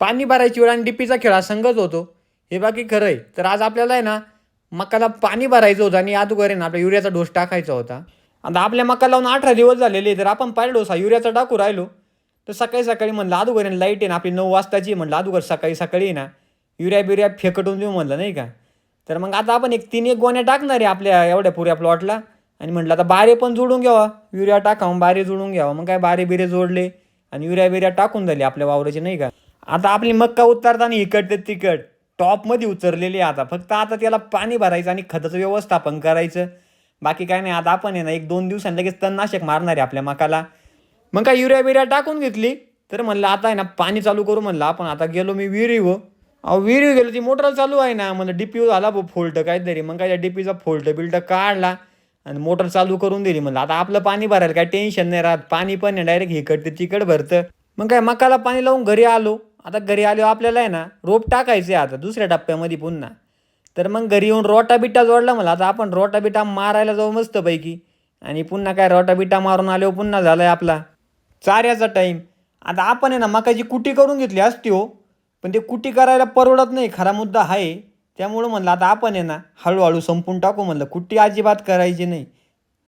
पाणी भरायची वेळ आणि डीपीचा खेळ हा संघच होतो. हे बाकी खरं आहे तर आज आपल्याला आहे ना मकाला पाणी भरायचं होतं आणि अगोदर आहे ना आपल्या युरियाचा डोस टाकायचा होता. आता आपल्या मका लावून अठरा दिवस झालेले तर आपण पहिला डोस हा युरियाचा टाकू राहिलो. तर सकाळी सकाळी म्हणलं अगोदर लाइट आहे ना आपली नऊ वाजताची आहे म्हणलं अगोदर सकाळी सकाळी आहे ना युरिया बिर्या फेकटून देऊ म्हणलं नाही का? तर मग आता आपण एक तीन एक गोण्या टाकणार आहे आपल्या एवढ्या पुऱ्या प्लॉटला आणि म्हटलं आता बारे पण जोडून घ्यावा युरिया टाकावं बारे जोडून घ्यावा. मग काय बारे बिरे जोडले आणि युरिया बिर्या टाकून झाली आपल्या वावराचे नाही का? आता आपली मक्का उतरताना इकट ते तिकड टॉपमध्ये उतरलेली आहे आता. फक्त आता त्याला पाणी भरायचं आणि खताचं व्यवस्थापन करायचं. बाकी काय नाही आता आपण आहे ना एक दोन दिवसांनी लगेच तणनाशक मारणार आहे आपल्या मकाला. मग काय युरिया बिर्या टाकून घेतली. तर म्हणलं आता आहे ना पाणी चालू करू म्हणलं आपण आता गेलो मी विहिरीव अहो विहिरी गेलो ती मोटर चालू आहे ना. म्हणलं डीपी झाला फोल्ट काहीतरी. मग काय त्या डीपीचा फोल्ट बिल्ट काढला आणि मोटर चालू करून दिली. म्हणलं आता आपलं पाणी भरायला काय टेन्शन नाही राहत. पाणी पण आहे डायरेक्ट हिकडते तिकड भरतं. मग काय मकाला पाणी लावून घरी आलो. आता घरी आलो आपल्याला आहे ना रोप टाकायचे आता दुसऱ्या टप्प्यामध्ये पुन्हा. तर मग घरी येऊन रोटा बिटा जोडला मला आता आपण रोटा बिटा मारायला जाऊ मस्तपैकी. आणि पुन्हा काय रोटा बिटा मारून आलो पुन्हा झालाय आपला चाऱ्याचा टाईम आता आपण आहे ना मकाची कुटी करून घेतली असती हो. पण ते कुटी करायला परवडत नाही खरा मुद्दा आहे त्यामुळं म्हणलं आता आपण आहे ना हळूहळू संपून टाकू म्हणलं कुट्टी अजिबात करायची नाही.